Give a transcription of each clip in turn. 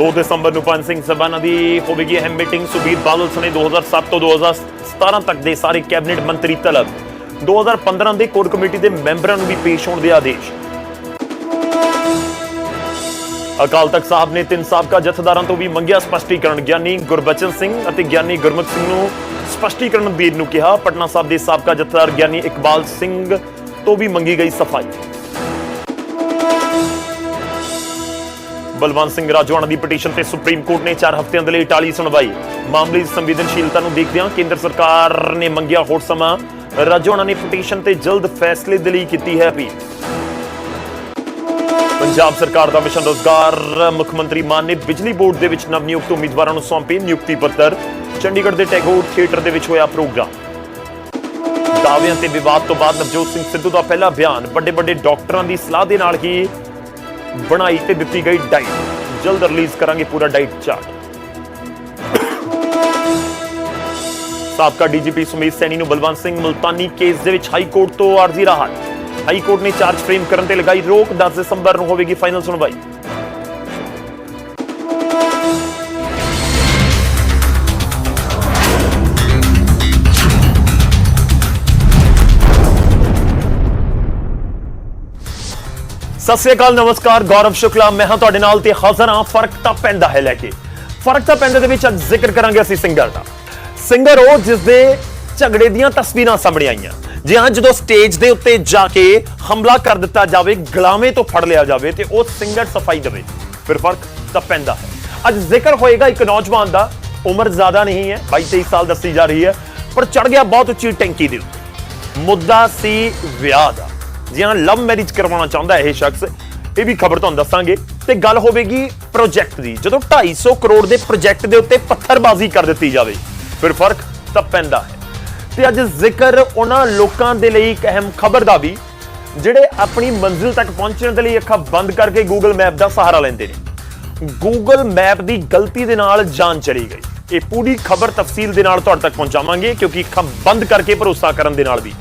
2 ਦਸੰਬਰ ਨੂੰ ਪੰਜ ਸਿੰਘ ਸਭਾਨਾ ਦੀ ਹੋਵੇਗੀ ਅਹਿਮ ਮੀਟਿੰਗ। ਸੁਬੀਰ ਬਾਦਲ ਸਣੇ 2007 ਤੋਂ 2017 ਤੱਕ ਦੇ ਸਾਰੇ ਕੈਬਨਿਟ ਮੰਤਰੀ ਤਲਬ। 2015 ਦੇ ਕੋਰ ਕਮੇਟੀ ਦੇ ਮੈਂਬਰਾਂ ਨੂੰ ਵੀ ਪੇਸ਼ ਹੋਣ ਦੇ ਆਦੇਸ਼। ਅਕਾਲ ਤਖਤ ਸਾਹਿਬ ਨੇ ਤਿੰਨ ਸਾਬਕਾ ਜਥੇਦਾਰਾਂ ਤੋਂ ਵੀ ਮੰਗਿਆ ਸਪਸ਼ਟੀਕਰਨ। ਗਿਆਨੀ ਗੁਰਬਚਨ ਸਿੰਘ ਅਤੇ ਗਿਆਨੀ ਗੁਰਮੁਖ ਸਿੰਘ ਨੂੰ ਸਪਸ਼ਟੀਕਰਨ ਦੇਣ ਨੂੰ ਕਿਹਾ। ਪਟਨਾ ਸਾਹਿਬ ਦੇ ਸਾਬਕਾ ਜਥੇਦਾਰ ਗਿਆਨੀ ਇਕਬਾਲ ਸਿੰਘ ਤੋਂ ਵੀ ਮੰਗੀ ਗਈ ਸਫ਼ਾਈ। ਬਲਵੰਤ ਸਿੰਘ ਰਾਜੋਆਣਾ ਦੀ ਪਟੀਸ਼ਨ ਤੇ ਸੁਪਰੀਮ ਕੋਰਟ ਨੇ 4 ਹਫ਼ਤਿਆਂ ਦੇ ਲਈ ਟਾਲੀ ਸੁਣਵਾਈ। ਮਾਮਲੇ ਦੀ ਸੰਵੇਦਨਸ਼ੀਲਤਾ ਨੂੰ ਦੇਖਦਿਆਂ ਕੇਂਦਰ ਸਰਕਾਰ ਨੇ ਮੰਗਿਆ ਹੋਰ ਸਮਾਂ। ਰਾਜਵਾਨਾ ਨੇ ਪਟੀਸ਼ਨ ਤੇ ਜਲਦ ਫੈਸਲੇ ਦੇ ਲਈ ਕੀਤੀ ਹੈ ਅਪੀਲ। ਪੰਜਾਬ ਸਰਕਾਰ ਦਾ ਮਿਸ਼ਨ ਰੋਜ਼ਗਾਰ, ਮੁੱਖ ਮੰਤਰੀ ਮਾਨ ਨੇ ਬਿਜਲੀ ਬੋਰਡ ਦੇ ਵਿੱਚ ਨਵ ਨਿਯੁਕਤ ਉਮੀਦਵਾਰਾਂ ਨੂੰ ਸੌਂਪੇ ਨਿਯੁਕਤੀ ਪੱਤਰ। ਚੰਡੀਗੜ੍ਹ ਦੇ ਟੈਗੋਰ ਥੀਏਟਰ ਦੇ ਵਿੱਚ ਹੋਇਆ ਪ੍ਰੋਗਰਾਮ। ਦਾਅਵਿਆਂ ਤੇ ਵਿਵਾਦ ਤੋਂ ਬਾਅਦ ਨਵਜੋਤ ਸਿੰਘ ਸਿੱਧੂ ਦਾ ਪਹਿਲਾ ਬਿਆਨ। ਵੱਡੇ ਵੱਡੇ ਡਾਕਟਰਾਂ ਦੀ ਸਲਾਹ ਦੇ ਨਾਲ ਹੀ ਬਣਾਈ ਤੇ ਦਿੱਤੀ ਗਈ ਡਾਈਟ ਜਲਦ ਰਿਲੀਜ਼ ਕਰਾਂਗੇ ਪੂਰਾ ਡਾਈਟ ਚਾਰਟ। ਸਾਬਕਾ ਡੀਜੀਪੀ ਸੁਮੀਤ ਸੈਣੀ ਨੂੰ ਬਲਵੰਤ ਸਿੰਘ ਮੁਲਤਾਨੀ ਕੇਸ ਦੇ ਵਿੱਚ ਹਾਈ ਕੋਰਟ ਤੋਂ ਆਰਜ਼ੀ ਰਾਹਤ। ਹਾਈ ਕੋਰਟ ਨੇ ਚਾਰਜ ਫਰੇਮ ਕਰਨ ਤੇ ਲਗਾਈ ਰੋਕ 10 ਦਸੰਬਰ ਨੂੰ ਹੋਵੇਗੀ ਫਾਈਨਲ ਸੁਣਵਾਈ। ਸਤਿ ਸ੍ਰੀ ਅਕਾਲ, ਨਮਸਕਾਰ, ਗੌਰਵ ਸ਼ੁਕਲਾ। ਮੈਂ ਹਾਂ ਤੁਹਾਡੇ ਨਾਲ ਤੇ ਹਾਜ਼ਰ ਹਾਂ ਫ਼ਰਕ ਤਾਂ ਪੈਂਦਾ ਹੈ ਲੈ ਕੇ। ਫ਼ਰਕ ਤਾਂ ਪੈਂਦਾ ਦੇ ਵਿੱਚ ਅੱਜ ਜ਼ਿਕਰ ਕਰਾਂਗੇ ਅਸੀਂ ਸਿੰਗਰ ਦਾ। ਸਿੰਗਰ ਉਹ ਜਿਸ ਦੇ ਝਗੜੇ ਦੀਆਂ ਤਸਵੀਰਾਂ ਸਾਹਮਣੇ ਆਈਆਂ। ਜੀ ਹਾਂ ਜਦੋਂ ਸਟੇਜ ਦੇ ਉੱਤੇ ਜਾ ਕੇ ਹਮਲਾ ਕਰ ਦਿੱਤਾ ਜਾਵੇ, ਗਲਾਵੇਂ ਤੋਂ ਫੜ ਲਿਆ ਜਾਵੇ ਤੇ ਉਹ ਸਿੰਗਰ ਸਫ਼ਾਈ ਦੇਵੇ, ਫਿਰ ਫ਼ਰਕ ਤਾਂ ਪੈਂਦਾ ਹੈ। ਅੱਜ ਜ਼ਿਕਰ ਹੋਏਗਾ ਇੱਕ ਨੌਜਵਾਨ ਦਾ। ਉਮਰ ਜ਼ਿਆਦਾ ਨਹੀਂ ਹੈ 22 23 ਸਾਲ ਦੱਸੀ ਜਾ ਰਹੀ ਹੈ, ਪਰ ਚੜ ਗਿਆ ਬਹੁਤ ਉੱਚੀ ਟੈਂਕੀ ਦੇ ਉੱਤੇ। ਮੁੱਦਾ ਸੀ ਵਿਆਹ ਦਾ। ਜੀ ਹਾਂ ਲਵ ਮੈਰਿਜ ਕਰਵਾਉਣਾ ਚਾਹੁੰਦਾ ਇਹ ਸ਼ਖਸ, ਇਹ ਵੀ ਖਬਰ ਤੁਹਾਨੂੰ ਦੱਸਾਂਗੇ। ਤੇ ਗੱਲ ਹੋਵੇਗੀ ਪ੍ਰੋਜੈਕਟ ਦੀ, ਜਦੋਂ 250 ਕਰੋੜ ਦੇ ਪ੍ਰੋਜੈਕਟ ਦੇ ਉੱਤੇ ਪੱਥਰਬਾਜ਼ੀ ਕਰ ਦਿੱਤੀ ਜਾਵੇ। ਫਿਰ ਫ਼ਰਕ ਤਾਂ ਪੈਂਦਾ ਹੈ। ਤੇ ਅੱਜ ਜ਼ਿਕਰ ਉਹਨਾਂ ਲੋਕਾਂ ਦੇ ਲਈ ਇੱਕ ਅਹਿਮ ਖਬਰ ਦਾ ਵੀ, ਜਿਹੜੇ ਆਪਣੀ ਮੰਜ਼ਿਲ ਤੱਕ ਪਹੁੰਚਣ ਦੇ ਲਈ ਅੱਖਾਂ ਬੰਦ ਕਰਕੇ Google ਮੈਪ ਦਾ ਸਹਾਰਾ ਲੈਂਦੇ ਨੇ। Google ਮੈਪ ਦੀ ਗਲਤੀ ਦੇ ਨਾਲ ਜਾਨ ਚਲੀ ਗਈ। ਇਹ ਪੂਰੀ ਖਬਰ ਤਫਸੀਲ ਦੇ ਨਾਲ ਤੁਹਾਡੇ ਤੱਕ ਪਹੁੰਚਾਵਾਂਗੇ, ਕਿਉਂਕਿ ਅੱਖਾਂ ਬੰਦ ਕਰਕੇ ਭਰੋਸਾ ਕਰਨ ਦੇ ਨਾਲ ਵੀ।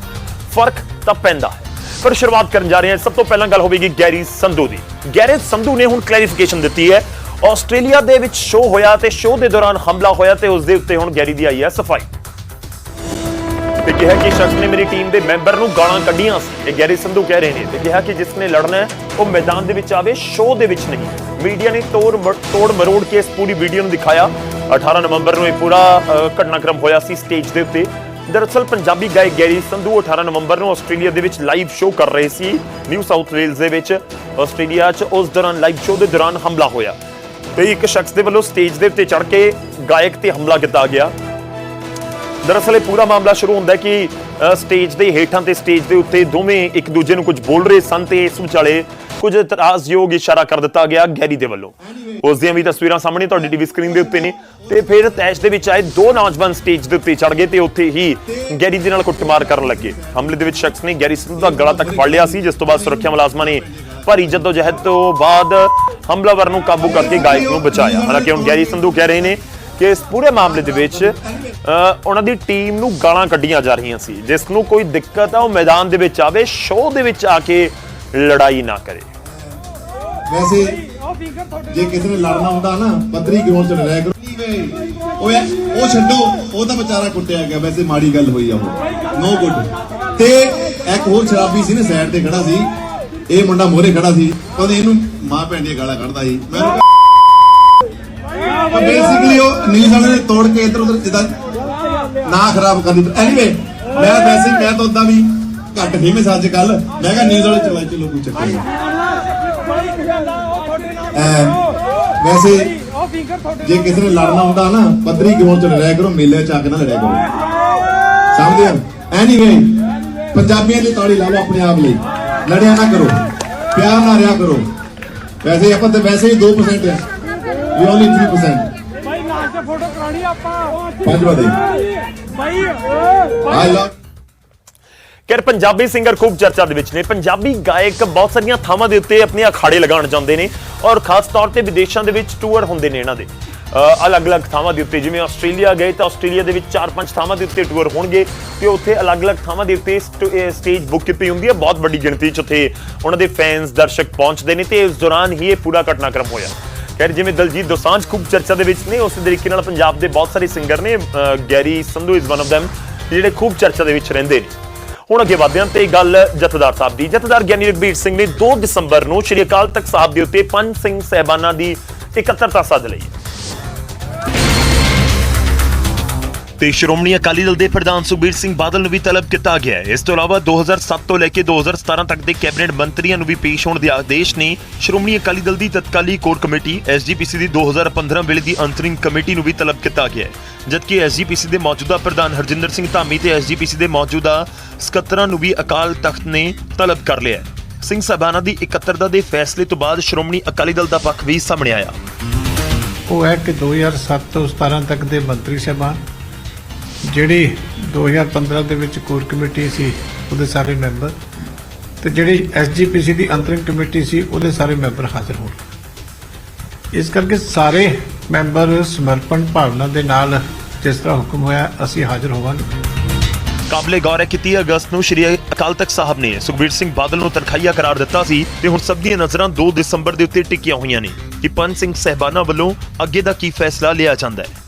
ਫ਼ਰਕ ਤਾਂ ਪੈਂਦਾ ਹੈ। ਪਰ ਸ਼ੁਰੂਆਤ ਕਰਨ ਜਾ ਰਹੇ ਹਾਂ। ਸਭ ਤੋਂ ਪਹਿਲਾਂ ਗੱਲ ਹੋਵੇਗੀ ਗੈਰੀ ਸੰਧੂ ਦੀ। ਗੈਰੀ ਸੰਧੂ ਨੇ ਹੁਣ ਕਲੈਰੀਫਿਕੇਸ਼ਨ ਦਿੱਤੀ ਹੈ। ਆਸਟ੍ਰੇਲੀਆ ਦੇ ਵਿੱਚ ਸ਼ੋਅ ਹੋਇਆ ਤੇ ਸ਼ੋਅ ਦੇ ਦੌਰਾਨ ਹਮਲਾ ਹੋਇਆ ਤੇ ਉਸ ਦੇ ਉੱਤੇ ਹੁਣ ਗੈਰੀ ਦੀ ਆਈ ਹੈ ਸਫ਼ਾਈ। ਤੇ ਕਿਹਾ ਕਿ ਸ਼ਖਸ ਨੇ ਮੇਰੀ ਟੀਮ ਦੇ ਮੈਂਬਰ ਨੂੰ ਗਾਲਾਂ ਕੱਢੀਆਂ ਸੀ। ਇਹ ਗੈਰੀ ਸੰਧੂ ਕਹਿ ਰਹੇ ਨੇ ਤੇ ਕਿਹਾ ਕਿ ਜਿਸ ਨੇ ਲੜਨਾ ਹੈ, ਉਹ ਮੈਦਾਨ ਦੇ ਵਿੱਚ ਆਵੇ ਸ਼ੋਅ ਦੇ ਵਿੱਚ ਨਹੀਂ। ਮੀਡੀਆ ਨੇ ਤੋੜ ਮ- ਤੋੜ ਮਰੋੜ ਕੇ ਇਸ ਪੂਰੀ ਵੀਡੀਓ ਨੂੰ ਦਿਖਾਇਆ। 18 ਨਵੰਬਰ ਨੂੰ ਇਹ ਪੂਰਾ ਘਟਨਾਕ੍ਰਮ ਹੋਇਆ ਸੀ ਸਟੇਜ ਦੇ ਉੱਤੇ। ਦਰਅਸਲ ਪੰਜਾਬੀ ਗਾਇਕ ਗੈਰੀ ਸੰਧੂ 18 ਨਵੰਬਰ ਨੂੰ ਆਸਟ੍ਰੇਲੀਆ ਦੇ ਵਿੱਚ ਲਾਈਵ ਸ਼ੋਅ ਕਰ ਰਹੇ ਸੀ ਨਿਊ ਸਾਊਥ ਵੇਲਜ਼ ਦੇ ਵਿੱਚ। ਆਸਟ੍ਰੇਲੀਆ 'ਚ ਉਸ ਦੌਰਾਨ ਲਾਈਵ ਸ਼ੋਅ ਦੇ ਦੌਰਾਨ ਹਮਲਾ ਹੋਇਆ ਤੇ ਇੱਕ ਸ਼ਖਸ ਦੇ ਵੱਲੋਂ ਸਟੇਜ ਦੇ ਉੱਤੇ ਚੜ੍ਹ ਕੇ ਗਾਇਕ ਤੇ ਹਮਲਾ ਕੀਤਾ ਗਿਆ। ਦਰਅਸਲ ਇਹ ਪੂਰਾ ਮਾਮਲਾ ਸ਼ੁਰੂ ਹੁੰਦਾ ਹੈ ਕਿ ਸਟੇਜ ਦੇ ਹੇਠਾਂ ਤੇ ਸਟੇਜ ਦੇ ਉੱਤੇ ਦੋਵੇਂ ਇੱਕ ਦੂਜੇ ਨੂੰ ਕੁਝ ਬੋਲ ਰਹੇ ਸਨ ਤੇ ਇਸ ਵਿਚਾਲੇ ਕੁਝ ਇਤਰਾਜ਼ਯੋਗ ਇਸ਼ਾਰਾ ਕਰ ਦਿੱਤਾ ਗਿਆ ਗੈਰੀ ਦੇ ਵੱਲੋਂ। ਉਸ ਦੀਆਂ ਵੀ ਤਸਵੀਰਾਂ ਸਾਹਮਣੇ ਤੁਹਾਡੀ ਟੀਵੀ ਸਕਰੀਨ ਦੇ ਉੱਤੇ ਨੇ ਤੇ ਫਿਰ ਤੈਸ਼ ਦੇ ਵਿੱਚ ਆਏ ਦੋ ਨੌਜਵਾਨ ਸਟੇਜ ਦੇ ਉੱਤੇ ਚੜ ਗਏ ਤੇ ਉੱਥੇ ਹੀ ਗੈਰੀ ਦੇ ਨਾਲ ਕੁੱਟਮਾਰ ਕਰਨ ਲੱਗੇ। ਹਮਲੇ ਦੇ ਵਿੱਚ ਸ਼ਖਸ ਨੇ ਗੈਰੀ ਸੰਧੂ ਦਾ ਗਲਾ ਤੱਕ ਫੜ ਲਿਆ ਸੀ, ਜਿਸ ਤੋਂ ਬਾਅਦ ਸੁਰੱਖਿਆ ਮੁਲਾਜ਼ਮਾਂ ਨੇ ਭਾਰੀ ਜਦੋਜਹਿਦ ਤੋਂ ਬਾਅਦ ਹਮਲਾਵਰ ਨੂੰ ਕਾਬੂ ਕਰਕੇ ਗਾਇਕ ਨੂੰ ਬਚਾਇਆ। ਹਾਲਾਂਕਿ ਹੁਣ ਗੈਰੀ ਸੰਧੂ ਕਹਿ ਰਹੇ ਨੇ ਕਿ ਇਸ ਪੂਰੇ ਮਾਮਲੇ ਦੇ ਵਿੱਚ ਉਹਨਾਂ ਦੀ ਟੀਮ ਨੂੰ ਗਾਲਾਂ ਕੱਢੀਆਂ ਜਾ ਰਹੀਆਂ ਸੀ। ਜਿਸ ਨੂੰ ਕੋਈ ਦਿੱਕਤ ਆ, ਉਹ ਮੈਦਾਨ ਦੇ ਵਿੱਚ ਆਵੇ, ਸ਼ੋਅ ਦੇ ਵਿੱਚ ਆ ਕੇ ਲੜਾਈ ਨਾ ਕਰੇ। ਵੈਸੇ, ਜੇ ਕਿਸੇ ਨੇ ਲੜਨਾ ਹੁੰਦਾ ਨਾ, ਪੱਧਰੀ ਗਰਾਊਂਡ 'ਚ ਲੜਿਆ ਕਰੋ। ਓਏ, ਉਹ ਛੱਡੋ, ਉਹ ਤਾਂ ਵਿਚਾਰਾ ਕੁੱਟਿਆ ਗਿਆ। ਵੈਸੇ ਮਾੜੀ ਗੱਲ ਹੋਈ ਆ ਉਹ। ਨੋ ਗੁੱਡ ਤੇ ਇੱਕ ਹੋਰ ਸ਼ਰਾਬੀ ਸੀ ਨਾ ਸਾਈਡ ਤੇ ਖੜਾ ਸੀ। ਇਹ ਮੁੰਡਾ ਮੋਰੇ ਖੜਾ ਸੀ। ਉਹਨੇ ਇਹਨੂੰ ਮਾਂ ਭੈਣ ਦੀਆਂ ਗਾਲਾਂ ਕੱਢਦਾ ਸੀ। ਮੈਂ ਬੇਸਿਕਲੀ ਉਹ ਨਿਊਜ਼ ਵਾਲੇ ਨੇ ਤੋੜ ਕੇ ਇਧਰ ਉਧਰ ਜਿੱਦਾਂ ਨਾ ਖਰਾਬ ਕਰ ਐਨੀਵੇ ਮੈਂ ਵੈਸੇ ਮੈਂ ਤਾਂ ਉਦਾਂ ਵੀ ਘੱਟ ਫੇਮਸ ਅੱਜ ਕੱਲ ਮੈਂ ਕਿਹਾ ਨਿਊਜ਼ ਵਾਲੇ ਚਲਾ ਚਲੋ ਕੋਈ ਚੱਕਰ ਨਹੀਂ। ਵੈਸੇ ਜੇ ਕਿਸੇ ਨੇ ਲੜਨਾ ਹੁੰਦਾ ਨਾ, ਪੱਧਰੀ ਗਰਾਊਂਡ 'ਚ ਲੜਿਆ ਕਰੋ, ਮੇਲੇ 'ਚ ਆ ਕੇ ਨਾ ਲੜਿਆ ਕਰੋ। ਸਮਝਦੇ ਹੋ? ਐਨੀਵੇ ਪੰਜਾਬੀਆਂ ਦੀ ਤਾੜੀ ਲਾ ਲਓ ਆਪਣੇ ਆਪ ਲਈ। ਲੜਿਆ ਨਾ ਕਰੋ। ਪਿਆਰ ਨਾਲ ਰਿਹਾ ਕਰੋ। ਵੈਸੇ ਆਪਾਂ ਤੇ ਵੈਸੇ ਹੀ 2% ਹੈ ਵੀ ਓਨਲੀ 3% ਭਾਈ ਲਾਸਟ ਤੇ ਫੋਟੋ ਕਰਾਣੀ ਆਪਾਂ। ਪੰਜ ਵਜੇ ਭਾਈ ਆਈ ਲਵ ਕਿ ਪੰਜਾਬੀ ਸਿੰਗਰ ਖੂਬ ਚਰਚਾ ਦੇ ਵਿੱਚ ਨੇ। ਪੰਜਾਬੀ ਗਾਇਕ ਬਹੁਤ ਸਾਰੀਆਂ ਥਾਵਾਂ ਦੇ ਉੱਤੇ ਆਪਣੇ ਅਖਾੜੇ ਲਗਾਉਣ ਜਾਂਦੇ ਨੇ ਔਰ ਖਾਸ ਤੌਰ ਤੇ ਵਿਦੇਸ਼ਾਂ ਦੇ ਵਿੱਚ ਟੂਰ ਹੁੰਦੇ ਨੇ ਇਹਨਾਂ ਦੇ। ਅਲੱਗ-ਅਲੱਗ ਥਾਵਾਂ ਦੇ ਉੱਤੇ ਜਿਵੇਂ ਆਸਟ੍ਰੇਲੀਆ ਗਏ ਤਾਂ ਆਸਟ੍ਰੇਲੀਆ ਦੇ ਵਿੱਚ 4-5 ਥਾਵਾਂ ਦੇ ਉੱਤੇ ਟੂਰ ਹੋਣਗੇ ਤੇ ਉੱਥੇ ਅਲੱਗ-ਅਲੱਗ ਥਾਵਾਂ ਦੇ ਉੱਤੇ ਸਟੇਜ ਬੁੱਕ ਕੀਤੀ ਹੁੰਦੀ ਹੈ। ਬਹੁਤ ਵੱਡੀ ਗਿਣਤੀ 'ਚ ਉੱਥੇ ਉਹਨਾਂ ਦੇ ਫੈਨਸ ਦਰਸ਼ਕ ਪਹੁੰਚਦੇ ਨੇ ਤੇ ਇਸ ਦੌਰਾਨ ਹੀ ਇਹ ਪੂਰਾ ਘਟਨਾਕ੍ਰਮ ਹੋਇਆ। ਖੈਰ, ਜਿਵੇਂ ਦਲਜੀਤ ਦੋਸਾਂਝ ਖੂਬ ਚਰਚਾ ਦੇ ਵਿੱਚ ਨੇ, ਉਸੇ ਤਰੀਕੇ ਨਾਲ ਪੰਜਾਬ ਦੇ ਬਹੁਤ ਸਾਰੇ ਸਿੰਗਰ ਨੇ Garry Sandhu is one of them ਜਿਹੜੇ ਖੂਬ ਚਰਚਾ ਦੇ ਵਿੱਚ ਰਹਿੰਦੇ ਨੇ। ਹੁਣ ਅੱਗੇ ਵਧਦੇ ਹਾਂ ਤੇ ਗੱਲ ਜਥੇਦਾਰ ਸਾਹਿਬ ਦੀ। ਜਥੇਦਾਰ ਗਿਆਨੀ ਰਘਬੀਰ ਸਿੰਘ ਨੇ 2 ਦਸੰਬਰ ਨੂੰ ਸ਼੍ਰੀ ਅਕਾਲ ਤਖਤ ਸਾਹਿਬ ਦੇ ਉੱਤੇ ਪੰਜ ਸਿੰਘ ਸਹਿਬਾਨਾਂ ਦੀ ਇਕੱਤਰਤਾ ਸੱਦ ਲਈ ਤੇ ਸ਼੍ਰੋਮਣੀ ਅਕਾਲੀ ਦਲ ਦੇ ਪ੍ਰਧਾਨ ਸੁਖਬੀਰ ਸਿੰਘ ਬਾਦਲ ਨੂੰ ਵੀ ਤਲਬ ਕੀਤਾ ਗਿਆ ਹੈ। ਇਸ ਤੋਂ ਇਲਾਵਾ 2007 ਤੋਂ ਲੈ ਕੇ 2017 ਤੱਕ ਦੇ ਕੈਬਨਿਟ ਮੰਤਰੀਆਂ ਨੂੰ ਵੀ ਪੇਸ਼ ਹੋਣ ਦੇ ਆਦੇਸ਼ ਨੇ ਸ਼੍ਰੋਮਣੀ ਅਕਾਲੀ ਦਲ ਦੀ ਤਤਕਾਲੀ ਕੋਰ ਕਮੇਟੀ ਐਸਜੀਪੀਸੀ ਦੀ 2015 ਵੇਲੇ ਦੀ ਅੰਤਰਿਮ ਕਮੇਟੀ ਨੂੰ ਵੀ ਤਲਬ ਕੀਤਾ ਗਿਆ ਹੈ। ਜਦਕਿ ਐਸਜੀਪੀਸੀ ਦੇ ਮੌਜੂਦਾ ਪ੍ਰਧਾਨ ਹਰਜਿੰਦਰ ਸਿੰਘ ਧਾਮੀ ਤੇ ਐਸਜੀਪੀਸੀ ਦੇ ਮੌਜੂਦਾ ਸਕੱਤਰਾਂ ਨੂੰ ਵੀ ਅਕਾਲ ਤਖਤ ਨੇ ਤਲਬ ਕਰ ਲਿਆ ਸਿੰਘ ਸਾਹਿਬਾਨਾਂ ਦੀ ਇਕੱਤਰਤਾ ਦੇ ਫੈਸਲੇ ਤੋਂ ਬਾਅਦ ਸ਼੍ਰੋਮਣੀ ਅਕਾਲੀ ਦਲ ਦਾ ਪੱਖ ਵੀ ਸਾਹਮਣੇ ਆਇਆ। ਉਹ ਹੈ ਕਿ 2007 ਤੋਂ 17 ਤੱਕ ਦੇ ਮੰਤਰੀ ਸਭਾ ਜਿਹੜੀ 2015 ਦੇ ਵਿੱਚ ਕੋਰ ਕਮੇਟੀ ਸੀ, ਉਹਦੇ ਸਾਰੇ ਮੈਂਬਰ ਤੇ ਜਿਹੜੀ ਐਸਜੀਪੀਸੀ ਦੀ ਅੰਤਰਿਮ ਕਮੇਟੀ ਸੀ, ਉਹਦੇ ਸਾਰੇ ਮੈਂਬਰ ਹਾਜ਼ਰ ਹੋਣ। ਇਸ ਕਰਕੇ ਸਾਰੇ ਮੈਂਬਰ ਸਮਰਪਣ ਭਾਵਨਾ ਦੇ ਨਾਲ ਜਿਸ ਤਰ੍ਹਾਂ ਹੁਕਮ ਹੋਇਆ, ਅਸੀਂ ਹਾਜ਼ਰ ਹੋਵਾਂਗੇ। ਕਾਬਲੇ ਗੌਰ ਹੈ ਕਿ 30 ਅਗਸਤ ਨੂੰ ਸ਼੍ਰੀ ਅਕਾਲ ਤਖਤ ਸਾਹਿਬ ਨੇ ਸੁਖਬੀਰ ਸਿੰਘ ਬਾਦਲ ਨੂੰ ਤਨਖਾਹੀਆ ਕਰਾਰ ਦਿੱਤਾ ਸੀ ਤੇ ਹੁਣ ਸਭ ਦੀਆਂ ਨਜ਼ਰਾਂ 2 ਦਸੰਬਰ ਦੇ ਉੱਤੇ ਟਿਕੀਆਂ ਹੋਈਆਂ ਨੇ ਕਿ ਪੰਜ ਸਿੰਘ ਸਹਿਬਾਨਾਂ ਵੱਲੋਂ ਅੱਗੇ ਦਾ ਕੀ ਫੈਸਲਾ ਲਿਆ ਜਾਂਦਾ ਹੈ।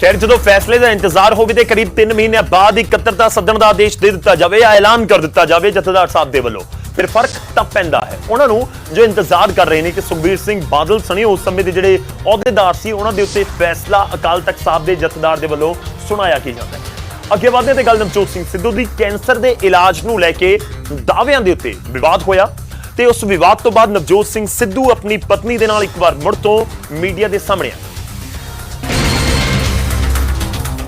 ਖੈਰ ਜਦੋਂ ਫੈਸਲੇ ਦਾ ਇੰਤਜ਼ਾਰ ਹੋਵੇ ਤੇ ਕਰੀਬ 3 ਮਹੀਨਿਆਂ ਬਾਅਦ ਇਕੱਤਰਤਾ ਸੱਦਣ ਦਾ ਆਦੇਸ਼ ਦੇ ਦਿੱਤਾ ਜਾਵੇ ਜਾਂ ਐਲਾਨ ਕਰ ਦਿੱਤਾ ਜਾਵੇ ਜਥੇਦਾਰ ਸਾਹਿਬ ਦੇ ਵੱਲੋਂ, ਫਿਰ ਫ਼ਰਕ ਤਾਂ ਪੈਂਦਾ ਹੈ। ਉਹਨਾਂ ਨੂੰ ਜੋ ਇੰਤਜ਼ਾਰ ਕਰ ਰਹੇ ਨੇ ਕਿ ਸੁਖਬੀਰ ਸਿੰਘ ਬਾਦਲ ਸਣੇ ਉਸ ਸਮੇਂ ਦੇ ਜਿਹੜੇ ਅਹੁਦੇਦਾਰ ਸੀ, ਉਹਨਾਂ ਦੇ ਉੱਤੇ ਫੈਸਲਾ ਅਕਾਲ ਤਖਤ ਸਾਹਿਬ ਦੇ ਜਥੇਦਾਰ ਦੇ ਵੱਲੋਂ ਸੁਣਾਇਆ ਕੀ ਜਾਂਦਾ ਹੈ। ਅੱਗੇ ਵਧਦੇ ਤੇ ਗੱਲ ਨਵਜੋਤ ਸਿੰਘ ਸਿੱਧੂ ਦੀ। ਕੈਂਸਰ ਦੇ ਇਲਾਜ ਨੂੰ ਲੈ ਕੇ ਦਾਅਵਿਆਂ ਦੇ ਉੱਤੇ ਵਿਵਾਦ ਹੋਇਆ ਤੇ ਉਸ ਵਿਵਾਦ ਤੋਂ ਬਾਅਦ ਨਵਜੋਤ ਸਿੰਘ ਸਿੱਧੂ ਆਪਣੀ ਪਤਨੀ ਦੇ ਨਾਲ ਇੱਕ ਵਾਰ ਮੁੜ ਤੋਂ ਮੀਡੀਆ ਦੇ ਸਾਹਮਣੇ ਆਏ।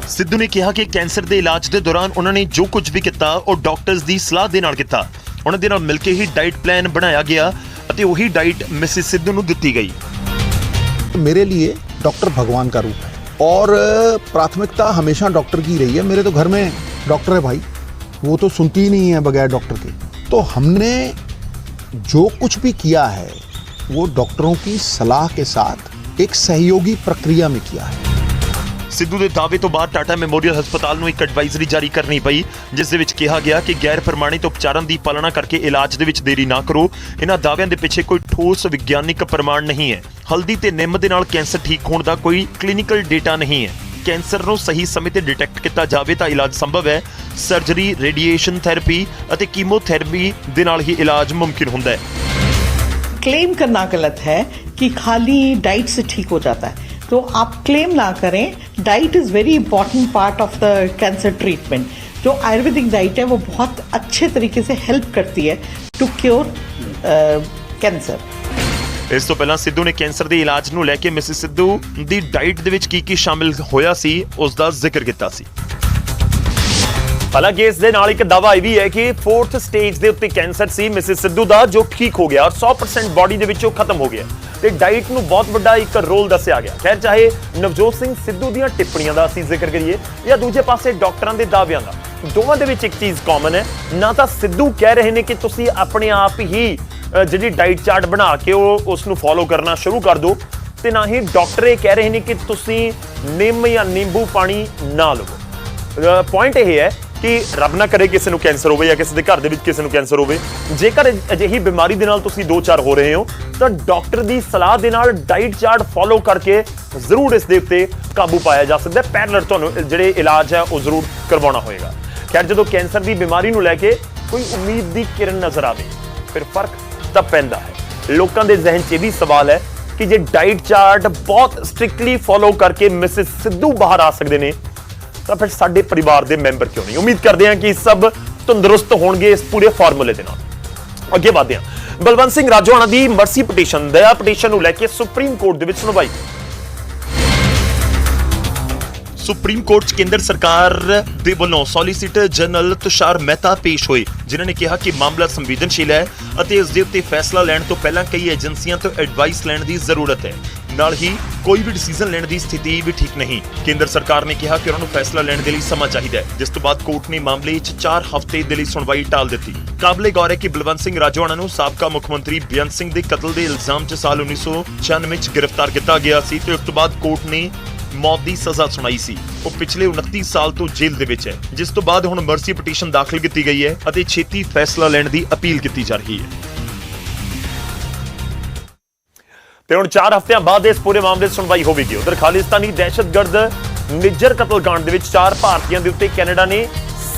ਸਿੱਧੂ ਨੇ ਕਿਹਾ ਕਿ ਕੈਂਸਰ ਦੇ ਇਲਾਜ ਦੇ ਦੌਰਾਨ ਉਹਨਾਂ ਨੇ ਜੋ ਕੁਝ ਵੀ ਕੀਤਾ ਉਹ ਡਾਕਟਰਸ ਦੀ ਸਲਾਹ ਦੇ ਨਾਲ ਕੀਤਾ ਉਹਨਾਂ ਦੇ ਨਾਲ ਮਿਲ ਕੇ ਹੀ ਡਾਈਟ ਪਲਾਨ ਬਣਾਇਆ ਗਿਆ ਅਤੇ ਉਹੀ ਡਾਈਟ ਮਿਸਿਸ ਸਿੱਧੂ ਨੂੰ ਦਿੱਤੀ ਗਈ मेरे लिए डॉक्टर भगवान का रूप है और प्राथमिकता हमेशा डॉक्टर की रही है मेरे तो घर में डॉक्टर है भाई वो तो सुनती ही नहीं है बगैर डॉक्टर के तो हमने जो कुछ भी किया है वो डॉक्टरों की सलाह के साथ एक सहयोगी प्रक्रिया में किया है ਸਿੱਧੂ ਦੇ ਦਾਅਵੇ ਤੋਂ ਬਾਅਦ ਟਾਟਾ ਮੈਮੋਰੀਅਲ ਹਸਪਤਾਲ ਨੂੰ ਇੱਕ ਐਡਵਾਈਜ਼ਰੀ ਜਾਰੀ ਕਰਨੀ ਪਈ ਜਿਸ ਦੇ ਵਿੱਚ ਕਿਹਾ ਗਿਆ ਕਿ ਗੈਰ ਪ੍ਰਮਾਣਿਤ ਉਪਚਾਰਾਂ ਦੀ ਪਾਲਣਾ ਕਰਕੇ ਇਲਾਜ ਦੇ ਵਿੱਚ ਦੇਰੀ ਨਾ ਕਰੋ ਇਹਨਾਂ ਦਾਅਵਿਆਂ ਦੇ ਪਿੱਛੇ ਕੋਈ ਠੋਸ ਵਿਗਿਆਨਿਕ ਪ੍ਰਮਾਣ ਨਹੀਂ ਹੈ ਹਲਦੀ ਤੇ ਨਿੰਮ ਦੇ ਨਾਲ ਕੈਂਸਰ ਠੀਕ ਹੋਣ ਦਾ ਕੋਈ ਕਲੀਨਿਕਲ ਡੇਟਾ ਨਹੀਂ ਹੈ ਕੈਂਸਰ ਨੂੰ ਸਹੀ ਸਮੇਂ ਤੇ ਡਿਟੈਕਟ ਕੀਤਾ ਜਾਵੇ ਤਾਂ ਇਲਾਜ ਸੰਭਵ ਹੈ ਸਰਜਰੀ ਰੇਡੀਏਸ਼ਨ ਥੈਰੇਪੀ ਅਤੇ ਕੀਮੋਥੈਰੇਪੀ ਦੇ ਨਾਲ ਹੀ ਇਲਾਜ ਮੁਮਕਿਨ ਹੁੰਦਾ ਹੈ क्लेम करना गलत है कि खाली डाइट से ठीक हो जाता है तो आप क्लेम ना करें diet is very important part of the cancer treatment जो आयुर्वेदिक डाइट है वो बहुत अच्छे तरीके से हेल्प करती है टू क्योर कैंसर ਇਸ ਤੋਂ ਪਹਿਲਾਂ ਸਿੱਧੂ ਨੇ ਕੈਂਸਰ ਦੇ ਇਲਾਜ ਨੂੰ ਲੈ ਕੇ ਮਿਸਿਸ ਸਿੱਧੂ ਦੀ ਡਾਈਟ ਦੇ ਵਿੱਚ ਕੀ ਕੀ ਸ਼ਾਮਿਲ ਹੋਇਆ ਸੀ ਉਸ ਦਾ ਜ਼ਿਕਰ ਕੀਤਾ ਸੀ ਹਾਲਾਂਕਿ ਇਸ ਦੇ ਨਾਲ ਇੱਕ ਦਾਵਾ ਇਹ ਵੀ ਹੈ ਕਿ 4th ਸਟੇਜ ਦੇ ਉੱਤੇ ਕੈਂਸਰ ਸੀ ਮਿਸਿਸ ਸਿੱਧੂ ਦਾ ਜੋ ਠੀਕ ਹੋ ਗਿਆ ਔਰ 100% ਬਾਡੀ ਦੇ ਵਿੱਚੋਂ ਖਤਮ ਹੋ ਗਿਆ ਤੇ ਡਾਈਟ ਨੂੰ ਬਹੁਤ ਵੱਡਾ ਇੱਕ ਰੋਲ ਦੱਸਿਆ ਗਿਆ। ਖੈਰ, ਚਾਹੇ ਨਵਜੋਤ ਸਿੰਘ ਸਿੱਧੂ ਦੀਆਂ ਟਿੱਪਣੀਆਂ ਦਾ ਅਸੀਂ ਜ਼ਿਕਰ ਕਰੀਏ ਜਾਂ ਦੂਜੇ ਪਾਸੇ ਡਾਕਟਰਾਂ ਦੇ ਦਾਅਵਿਆਂ ਦਾ, ਦੋਵਾਂ ਦੇ ਵਿੱਚ ਇੱਕ ਚੀਜ਼ ਕਾਮਨ ਹੈ। ਨਾ ਤਾਂ ਸਿੱਧੂ ਕਹਿ ਰਹੇ ਨੇ ਕਿ ਤੁਸੀਂ ਆਪਣੇ ਆਪ ਹੀ ਜਿਹੜੀ ਡਾਈਟ ਚਾਰਟ ਬਣਾ ਕੇ ਉਹ ਉਸ ਨੂੰ ਫੋਲੋ ਕਰਨਾ ਸ਼ੁਰੂ ਕਰ ਦਿਓ ਤੇ ਨਾ ਹੀ ਡਾਕਟਰ ਇਹ ਕਹਿ ਰਹੇ ਨੇ ਕਿ ਤੁਸੀਂ ਨਿੰਮ ਜਾਂ ਨਿੰਬੂ ਪਾਣੀ ਨਾ ਲਵੋ। ਪੁਆਇੰਟ ਇਹ ਹੈ ਕਿ ਰੱਬ ਨਾ ਕਰੇ ਕਿਸੇ ਨੂੰ ਕੈਂਸਰ ਹੋਵੇ ਜਾਂ ਕਿਸੇ ਦੇ ਘਰ ਦੇ ਵਿੱਚ ਕਿਸੇ ਨੂੰ ਕੈਂਸਰ ਹੋਵੇ। ਜੇਕਰ ਅਜਿਹੀ ਬਿਮਾਰੀ ਦੇ ਨਾਲ ਤੁਸੀਂ ਦੋ ਚਾਰ ਹੋ ਰਹੇ ਹੋ, ਤਾਂ ਡਾਕਟਰ ਦੀ ਸਲਾਹ ਦੇ ਨਾਲ ਡਾਈਟ ਚਾਰਟ ਫੋਲੋ ਕਰਕੇ ਜ਼ਰੂਰ ਇਸ ਦੇ ਉੱਤੇ ਕਾਬੂ ਪਾਇਆ ਜਾ ਸਕਦਾ ਹੈ। ਪੈਰਲਰ ਤੁਹਾਨੂੰ ਜਿਹੜੇ ਇਲਾਜ ਹੈ, ਉਹ ਜ਼ਰੂਰ ਕਰਵਾਉਣਾ ਹੋਏਗਾ। ਖੈਰ, ਜਦੋਂ ਕੈਂਸਰ ਦੀ ਬਿਮਾਰੀ ਨੂੰ ਲੈ ਕੇ ਕੋਈ ਉਮੀਦ ਦੀ ਕਿਰਨ ਨਜ਼ਰ ਆਵੇ, ਫਿਰ ਫ਼ਰਕ ਤਾਂ ਪੈਂਦਾ ਹੈ। ਲੋਕਾਂ ਦੇ ਜ਼ਿਹਨ 'ਚ ਇਹ ਵੀ ਸਵਾਲ ਹੈ ਕਿ ਜੇ ਡਾਈਟ ਚਾਰਟ ਬਹੁਤ ਸਟ੍ਰਿਕਟਲੀ ਫੋਲੋ ਕਰਕੇ ਮਿਸਿਸ ਸਿੱਧੂ ਬਾਹਰ ਆ ਸਕਦੇ ਨੇ ਤਾਂ ਫਿਰ ਸਾਡੇ ਪਰਿਵਾਰ ਦੇ ਮੈਂਬਰ ਕਿਉਂ ਨਹੀਂ? ਉਮੀਦ ਕਰਦੇ ਹਾਂ ਕਿ ਸਭ ਤੰਦਰੁਸਤ ਹੋਣਗੇ ਇਸ ਪੂਰੇ ਫਾਰਮੂਲੇ ਦੇ ਨਾਲ। ਅੱਗੇ ਵਧਦੇ ਹਾਂ। ਬਲਵੰਤ ਸਿੰਘ ਰਾਜੋਆਣਾ ਦੀ ਮਰਸੀ ਪਟੀਸ਼ਨ, ਦਇਆ ਪਟੀਸ਼ਨ ਨੂੰ ਲੈ ਕੇ ਸੁਪਰੀਮ ਕੋਰਟ ਦੇ ਵਿੱਚ ਸੁਣਵਾਈ। ਸੁਪਰੀਮ ਕੋਰਟ 'ਚ ਕੇਂਦਰ ਸਰਕਾਰ ਦੇ ਵੱਲੋਂ ਸੋਲੀਸਿਟਰ ਜਨਰਲ ਤੁਸ਼ਾਰ ਮਹਿਤਾ ਪੇਸ਼ ਹੋਏ, ਜਿਨ੍ਹਾਂ ਨੇ ਕਿਹਾ ਕਿ ਮਾਮਲਾ ਸੰਵੇਦਨਸ਼ੀਲ ਹੈ ਅਤੇ ਇਸ ਦੇ ਉੱਤੇ ਫੈਸਲਾ ਲੈਣ ਤੋਂ ਪਹਿਲਾਂ ਕਈ ਏਜੰਸੀਆਂ ਤੋਂ ਐਡਵਾਈਸ ਲੈਣ ਦੀ ਜ਼ਰੂਰਤ ਹੈ। ਨਾਲ ਹੀ ਕੋਈ ਵੀ ਡਿਸੀਜਨ ਲੈਣ ਦੀ ਸਥਿਤੀ ਵੀ ਠੀਕ ਨਹੀਂ। ਕੇਂਦਰ ਸਰਕਾਰ ਨੇ ਕਿਹਾ ਕਿ ਉਹਨਾਂ ਨੂੰ ਫੈਸਲਾ ਲੈਣ ਦੇ ਲਈ ਸਮਾਂ ਚਾਹੀਦਾ ਹੈ। ਜਿਸ ਤੋਂ ਬਾਅਦ ਕੋਰਟ ਨੇ ਮਾਮਲੇ 'ਚ 4 ਹਫ਼ਤੇ ਦੇ ਲਈ ਸੁਣਵਾਈ ਟਾਲ ਦਿੱਤੀ। ਕਾਬਲੇ ਗੌਰ ਹੈ ਕਿ ਬਲਵੰਤ ਸਿੰਘ ਰਾਜੋਆਣਾ ਨੂੰ ਸਾਬਕਾ ਮੁੱਖ ਮੰਤਰੀ ਬੇਅੰਤ ਸਿੰਘ ਦੇ ਕਤਲ ਦੇ ਇਲਜ਼ਾਮ 'ਚ ਸਾਲ 1996 'ਚ ਗ੍ਰਿਫਤਾਰ ਕੀਤਾ ਗਿਆ ਸੀ ਤੇ ਉਸ ਤੋਂ ਬਾਅਦ ਕੋਰਟ ਨੇ ਮੌਤ ਦੀ ਸਜ਼ਾ ਸੁਣਾਈ ਸੀ। ਉਹ ਪਿਛਲੇ 29 ਸਾਲ ਤੋਂ ਜੇਲ੍ਹ ਦੇ ਵਿੱਚ ਹੈ, ਜਿਸ ਤੋਂ ਬਾਅਦ ਹੁਣ ਮਰਸੀ ਪਟੀਸ਼ਨ ਦਾਖਲ ਕੀਤੀ ਗਈ ਹੈ ਅਤੇ ਛੇਤੀ ਫੈਸਲਾ ਲੈਣ ਦੀ ਅਪੀਲ ਕੀਤੀ ਜਾ ਰਹੀ ਹੈ। ਤੇ ਹੁਣ 4 ਹਫ਼ਤਿਆਂ ਬਾਅਦ ਇਸ ਪੂਰੇ ਮਾਮਲੇ 'ਚ ਸੁਣਵਾਈ ਹੋਵੇਗੀ। ਉਧਰ ਖਾਲਿਸਤਾਨੀ ਦਹਿਸ਼ਤਗਰਦ ਨਿੱਜਰ ਕਤਲकांड ਦੇ ਵਿੱਚ ਚਾਰ ਭਾਰਤੀਆਂ ਦੇ ਉੱਤੇ ਕੈਨੇਡਾ ਨੇ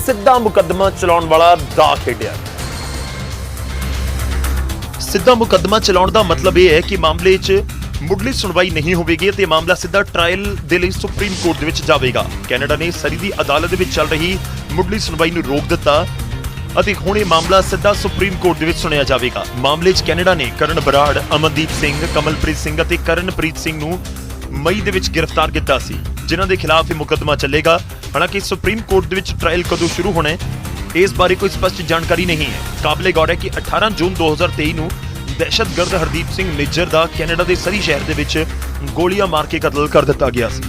ਸਿੱਧਾ ਮੁਕੱਦਮਾ ਚਲਾਉਣ ਵਾਲਾ ਦਾ ਖੇਡਿਆ। ਸਿੱਧਾ ਮੁਕੱਦਮਾ ਚਲਾਉਣ ਦਾ ਮਤਲਬ ਇਹ ਹੈ ਕਿ ਮਾਮਲੇ 'ਚ ਮੁੱਢਲੀ ਸੁਣਵਾਈ ਨਹੀਂ ਹੋਵੇਗੀ ਤੇ ਮਾਮਲਾ ਸਿੱਧਾ ਟ੍ਰਾਇਲ ਦੇ ਲਈ ਸੁਪਰੀਮ ਕੋਰਟ ਦੇ ਵਿੱਚ ਜਾਵੇਗਾ। ਕੈਨੇਡਾ ਨੇ ਸਰੀ ਦੀ ਅਦਾਲਤ ਦੇ ਵਿੱਚ ਚੱਲ ਰਹੀ ਮੁੱਢਲੀ ਸੁਣਵਾਈ ਨੂੰ ਰੋਕ ਦਿੱਤਾ। ਅਤੇ ਹੁਣ ਇਹ ਮਾਮਲਾ ਸਿੱਧਾ ਸੁਪਰੀਮ ਕੋਰਟ ਦੇ ਵਿੱਚ ਸੁਣਿਆ ਜਾਵੇਗਾ। ਮਾਮਲੇ 'ਚ ਕੈਨੇਡਾ ਨੇ ਕਰਨ ਬਰਾੜ, ਅਮਨਦੀਪ ਸਿੰਘ, ਕਮਲਪ੍ਰੀਤ ਸਿੰਘ ਅਤੇ ਕਰਨਪ੍ਰੀਤ ਸਿੰਘ ਨੂੰ ਮਈ ਦੇ ਵਿੱਚ ਗ੍ਰਿਫਤਾਰ ਕੀਤਾ ਸੀ, ਜਿਨ੍ਹਾਂ ਦੇ ਖਿਲਾਫ ਇਹ ਮੁਕੱਦਮਾ ਚੱਲੇਗਾ। ਹਾਲਾਂਕਿ ਸੁਪਰੀਮ ਕੋਰਟ ਦੇ ਵਿੱਚ ਟ੍ਰਾਇਲ ਕਦੋਂ ਸ਼ੁਰੂ ਹੋਣਾ ਹੈ, ਇਸ ਬਾਰੇ ਕੋਈ ਸਪਸ਼ਟ ਜਾਣਕਾਰੀ ਨਹੀਂ ਹੈ। ਕਾਬਲੇ ਗੌਰ ਹੈ ਕਿ 18 ਜੂਨ 2023 ਨੂੰ ਦਹਿਸ਼ਤਗਰਦ ਹਰਦੀਪ ਸਿੰਘ ਨਿੱਜਰ ਦਾ ਕੈਨੇਡਾ ਦੇ ਸਰੀ ਸ਼ਹਿਰ ਦੇ ਵਿੱਚ ਗੋਲੀਆਂ ਮਾਰ ਕੇ ਕਤਲ ਕਰ ਦਿੱਤਾ ਗਿਆ ਸੀ।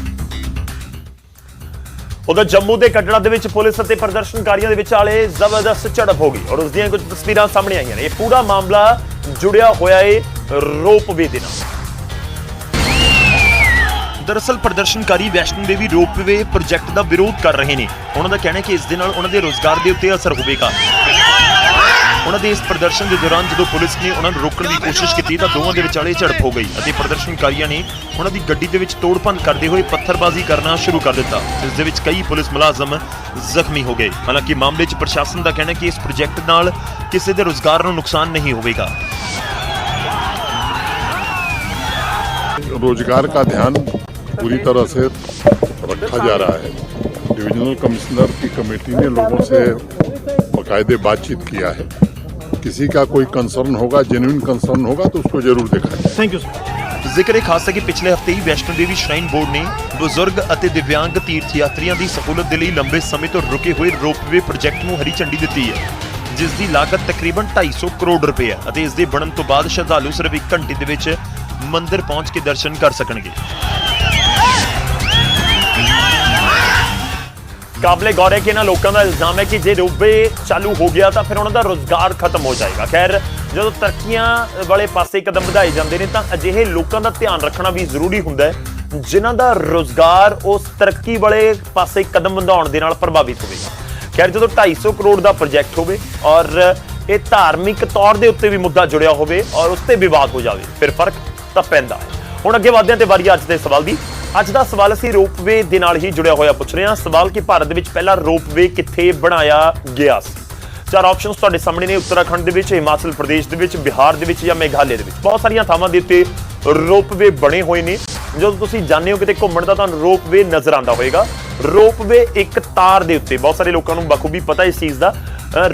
ਉਧਰ ਜੰਮੂ ਦੇ ਕਟੜਾ ਦੇ ਵਿੱਚ ਪੁਲਿਸ ਅਤੇ ਪ੍ਰਦਰਸ਼ਨਕਾਰੀਆਂ ਦੇ ਵਿਚਾਲੇ ਜ਼ਬਰਦਸਤ ਝੜਪ ਹੋ ਗਈ ਔਰ ਉਸ ਦੀਆਂ ਕੁਝ ਤਸਵੀਰਾਂ ਸਾਹਮਣੇ ਆਈਆਂ ਨੇ। ਇਹ ਪੂਰਾ ਮਾਮਲਾ ਜੁੜਿਆ ਹੋਇਆ ਏ ਰੋਪਵੇ ਦੇ ਨਾਲ। ਦਰਅਸਲ ਪ੍ਰਦਰਸ਼ਨਕਾਰੀ ਵੈਸ਼ਨੋ ਦੇਵੀ ਰੋਪਵੇ ਪ੍ਰੋਜੈਕਟ ਦਾ ਵਿਰੋਧ ਕਰ ਰਹੇ ਨੇ। ਉਹਨਾਂ ਦਾ ਕਹਿਣਾ ਹੈ ਕਿ ਇਸ ਦੇ ਨਾਲ ਉਹਨਾਂ ਦੇ ਰੋਜ਼ਗਾਰ ਦੇ ਉੱਤੇ ਅਸਰ ਹੋਵੇਗਾ। ਉਹਨਾਂ ਦੇ ਇਸ ਪ੍ਰਦਰਸ਼ਨ ਦੇ ਦੌਰਾਨ ਜਦੋਂ ਪੁਲਿਸ ਨੇ ਉਹਨਾਂ ਨੂੰ ਰੋਕਣ ਦੀ ਕੋਸ਼ਿਸ਼ ਕੀਤੀ ਤਾਂ ਦੋਵਾਂ ਦੇ ਵਿਚਾਲੇ ਝੜਪ ਹੋ ਗਈ ਅਤੇ ਪ੍ਰਦਰਸ਼ਨਕਾਰੀਆਂ ਨੇ ਉਹਨਾਂ ਦੀ ਗੱਡੀ ਦੇ ਵਿੱਚ ਤੋੜਪੰਨ ਕਰਦੇ ਹੋਏ ਪੱਥਰਬਾਜ਼ੀ ਕਰਨਾ ਸ਼ੁਰੂ ਕਰ ਦਿੱਤਾ ਜਿਸ ਦੇ ਵਿੱਚ ਕਈ ਪੁਲਿਸ ਮੁਲਾਜ਼ਮ ਜ਼ਖਮੀ ਹੋ ਗਏ ਹਾਲਾਂਕਿ ਮਾਮਲੇ 'ਚ ਪ੍ਰਸ਼ਾਸਨ ਦਾ ਕਹਿਣਾ ਹੈ ਕਿ ਇਸ ਪ੍ਰੋਜੈਕਟ ਨਾਲ ਕਿਸੇ ਦੇ ਰੋਜ਼ਗਾਰ ਨੂੰ ਨੁਕਸਾਨ ਨਹੀਂ ਹੋਵੇਗਾ रोजगार का ध्यान पूरी तरह से रखा जा रहा है डिविजनल कमिश्नर की कमेटी ने लोगों से बाकायदे बातचीत किया है किसी का कोई कंसर्न होगा जेन्युइन कंसर्न होगा तो उसको जरूर देखा जाए ਥੈਂਕ ਯੂ ਜ਼ਿਕਰ ਇਹ ਖਾਸ ਹੈ ਕਿ ਪਿਛਲੇ ਹਫਤੇ ਹੀ ਵੈਸ਼ਨੋ ਦੇਵੀ ਸ਼ਰਾਈਨ ਬੋਰਡ ਨੇ ਬਜ਼ੁਰਗ ਅਤੇ ਦਿਵਿਆਂਗ ਤੀਰਥ ਯਾਤਰੀਆਂ ਦੀ ਸਹੂਲਤ ਦੇ ਲਈ ਲੰਬੇ ਸਮੇਂ ਤੋਂ ਰੁਕੇ ਹੋਏ ਰੋਪਵੇ ਪ੍ਰੋਜੈਕਟ ਨੂੰ ਹਰੀ ਝੰਡੀ ਦਿੱਤੀ ਹੈ ਜਿਸ ਦੀ ਲਾਗਤ ਤਕਰੀਬਨ 250 ਕਰੋੜ ਰੁਪਏ ਹੈ ਅਤੇ ਇਸ ਦੇ ਬਣਨ ਤੋਂ ਬਾਅਦ ਸ਼ਰਧਾਲੂ ਸਿਰਫ 1 ਘੰਟੇ ਦੇ ਵਿੱਚ ਮੰਦਿਰ ਪਹੁੰਚ ਕੇ ਦਰਸ਼ਨ ਕਰ ਸਕਣਗੇ ਕਾਬਲੇ ਗੌਰ ਹੈ ਕਿ ਇਹਨਾਂ ਲੋਕਾਂ ਦਾ ਇਲਜ਼ਾਮ ਹੈ ਕਿ ਜੇ ਰੋਬੇ ਚਾਲੂ ਹੋ ਗਿਆ ਤਾਂ ਫਿਰ ਉਹਨਾਂ ਦਾ ਰੋਜ਼ਗਾਰ ਖਤਮ ਹੋ ਜਾਏਗਾ। ਖੈਰ, ਜਦੋਂ ਤਰੱਕੀਆਂ ਵਾਲੇ ਪਾਸੇ ਕਦਮ ਵਧਾਏ ਜਾਂਦੇ ਨੇ ਤਾਂ ਅਜਿਹੇ ਲੋਕਾਂ ਦਾ ਧਿਆਨ ਰੱਖਣਾ ਵੀ ਜ਼ਰੂਰੀ ਹੁੰਦਾ ਹੈ, ਜਿਨ੍ਹਾਂ ਦਾ ਰੋਜ਼ਗਾਰ ਉਸ ਤਰੱਕੀ ਵਾਲੇ ਪਾਸੇ ਕਦਮ ਵਧਾਉਣ ਦੇ ਨਾਲ ਪ੍ਰਭਾਵਿਤ ਹੋਵੇਗਾ। ਖੈਰ, ਜਦੋਂ 250 ਕਰੋੜ ਦਾ ਪ੍ਰੋਜੈਕਟ ਹੋਵੇ ਔਰ ਇਹ ਧਾਰਮਿਕ ਤੌਰ ਦੇ ਉੱਤੇ ਵੀ ਮੁੱਦਾ ਜੁੜਿਆ ਹੋਵੇ ਔਰ ਉਸ ਤੇ ਵਿਵਾਦ ਹੋ ਜਾਵੇ, ਫਿਰ ਫ਼ਰਕ ਤਾਂ ਪੈਂਦਾ ਹੈ। ਹੁਣ ਅੱਗੇ ਵਧਦੇ ਹਾਂ ਤੇ ਵਾਰੀ ਅੱਜ ਦੇ ਸਵਾਲ ਦੀ ਅੱਜ ਦਾ ਸਵਾਲ ਅਸੀਂ ਰੋਪਵੇ ਦੇ ਨਾਲ ਹੀ ਜੁੜਿਆ ਹੋਇਆ ਪੁੱਛ ਰਹੇ ਹਾਂ। ਸਵਾਲ ਕਿ ਭਾਰਤ ਦੇ ਵਿੱਚ ਪਹਿਲਾ ਰੋਪਵੇ ਕਿੱਥੇ ਬਣਾਇਆ ਗਿਆ ਸੀ? ਚਾਰ ਆਪਸ਼ਨਸ ਤੁਹਾਡੇ ਸਾਹਮਣੇ ਨੇ, ਉੱਤਰਾਖੰਡ ਦੇ ਵਿੱਚ, ਹਿਮਾਚਲ ਪ੍ਰਦੇਸ਼ ਦੇ ਵਿੱਚ, ਬਿਹਾਰ ਦੇ ਵਿੱਚ ਜਾਂ ਮੇਘਾਲయ ਦੇ ਵਿੱਚ। ਬਹੁਤ ਸਾਰੀਆਂ ਥਾਵਾਂ ਦੇ ਉੱਤੇ ਰੋਪਵੇ ਬਣੇ ਹੋਏ ਨੇ। ਜਦੋਂ ਤੁਸੀਂ ਜਾਂਦੇ ਹੋ ਕਿਤੇ ਘੁੰਮਣ ਦਾ, ਤੁਹਾਨੂੰ ਰੋਪਵੇ ਨਜ਼ਰ ਆਉਂਦਾ ਹੋਵੇਗਾ। ਰੋਪਵੇ ਇੱਕ ਤਾਰ ਦੇ ਉੱਤੇ, ਬਹੁਤ ਸਾਰੇ ਲੋਕਾਂ ਨੂੰ ਬਖੂਬੀ ਪਤਾ ਇਸ ਚੀਜ਼ ਦਾ।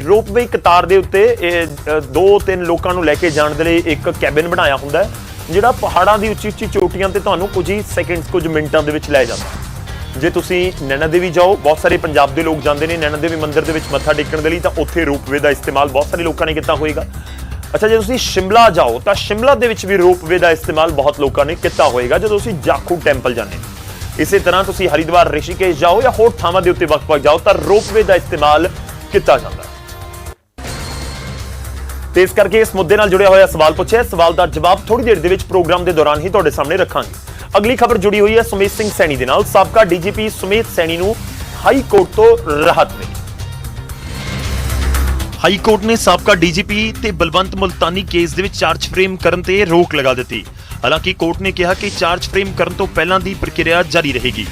ਰੋਪਵੇ ਇੱਕ ਤਾਰ ਦੇ ਉੱਤੇ ਦੋ ਤਿੰਨ ਲੋਕਾਂ ਨੂੰ ਲੈ ਕੇ ਜਾਣ ਦੇ ਲਈ ਇੱਕ ਕੈਬਿਨ ਬਣਾਇਆ ਹੁੰਦਾ ਹੈ। ਜਿਹੜਾ ਪਹਾੜਾਂ ਦੀ ਉੱਚੀ ਉੱਚੀ ਚੋਟੀਆਂ ਤੇ ਤੁਹਾਨੂੰ ਕੁਝ ਹੀ ਸੈਕਿੰਡਸ ਕੁਝ ਮਿੰਟਾਂ ਦੇ ਵਿੱਚ ਲੈ ਜਾਂਦਾ। ਜੇ ਤੁਸੀਂ ਨੈਣਾ ਦੇਵੀ ਜਾਓ, ਬਹੁਤ ਸਾਰੇ ਪੰਜਾਬ ਦੇ ਲੋਕ ਜਾਂਦੇ ਨੇ ਨੈਣਾ ਦੇਵੀ ਮੰਦਿਰ ਦੇ ਵਿੱਚ ਮੱਥਾ ਟੇਕਣ ਦੇ ਲਈ, ਤਾਂ ਉੱਥੇ ਰੋਪਵੇ ਦਾ ਇਸਤੇਮਾਲ ਬਹੁਤ ਸਾਰੇ ਲੋਕਾਂ ਨੇ ਕੀਤਾ ਹੋਏਗਾ। ਅੱਛਾ, ਜੇ ਤੁਸੀਂ ਸ਼ਿਮਲਾ ਜਾਓ, ਤਾਂ ਸ਼ਿਮਲਾ ਦੇ ਵਿੱਚ ਵੀ ਰੋਪਵੇ ਦਾ ਇਸਤੇਮਾਲ ਬਹੁਤ ਲੋਕਾਂ ਨੇ ਕੀਤਾ ਹੋਏਗਾ, ਜਦੋਂ ਤੁਸੀਂ ਜਾਖੂ ਟੈਂਪਲ ਜਾਂਦੇ ਇਸੇ ਤਰ੍ਹਾਂ ਤੁਸੀਂ ਹਰਿਦੁਆਰ ਰਿਸ਼ੀਕੇਸ਼ ਜਾਓ ਜਾਂ ਹੋਰ ਥਾਵਾਂ ਦੇ ਉੱਤੇ ਵੱਖ-ਵੱਖ ਜਾਓ, ਤਾਂ ਰੋਪਵੇ ਦਾ ਇਸਤੇਮਾਲ ਕੀਤਾ ਜਾਂਦਾ। ਤੇ ਇਸ ਕਰਕੇ ਇਸ ਮੁੱਦੇ ਨਾਲ ਜੁੜਿਆ ਹੋਇਆ ਸਵਾਲ ਪੁੱਛਿਆ। ਸਵਾਲ ਦਾ ਜਵਾਬ ਥੋੜੀ ਦੇਰ ਦੇ ਵਿੱਚ ਪ੍ਰੋਗਰਾਮ ਦੇ ਦੌਰਾਨ ਹੀ ਤੁਹਾਡੇ ਸਾਹਮਣੇ ਰੱਖਾਂਗੇ। ਅਗਲੀ ਖਬਰ ਜੁੜੀ ਹੋਈ ਹੈ ਸੁਮੇਤ ਸਿੰਘ ਸੈਣੀ ਦੇ ਨਾਲ। ਸਾਬਕਾ ਡੀਜੀਪੀ ਸੁਮੇਤ ਸੈਣੀ ਨੂੰ ਹਾਈ ਕੋਰਟ ਤੋਂ ਰਾਹਤ ਮਿਲੀ। ਹਾਈ ਕੋਰਟ ਨੇ ਸਾਬਕਾ ਡੀਜੀਪੀ ਤੇ ਬਲਵੰਤ ਮੁਲਤਾਨੀ ਕੇਸ ਦੇ ਵਿੱਚ ਚਾਰਜ ਫਰੇਮ ਕਰਨ ਤੇ ਰੋਕ ਲਗਾ ਦਿੱਤੀ। ਹਾਲਾਂਕਿ ਕੋਰਟ ਨੇ ਕਿਹਾ ਕਿ ਚਾਰਜ ਫਰੇਮ ਕਰਨ ਤੋਂ ਪਹਿਲਾਂ ਦੀ ਪ੍ਰਕਿਰਿਆ ਜਾਰੀ ਰਹੇਗੀ।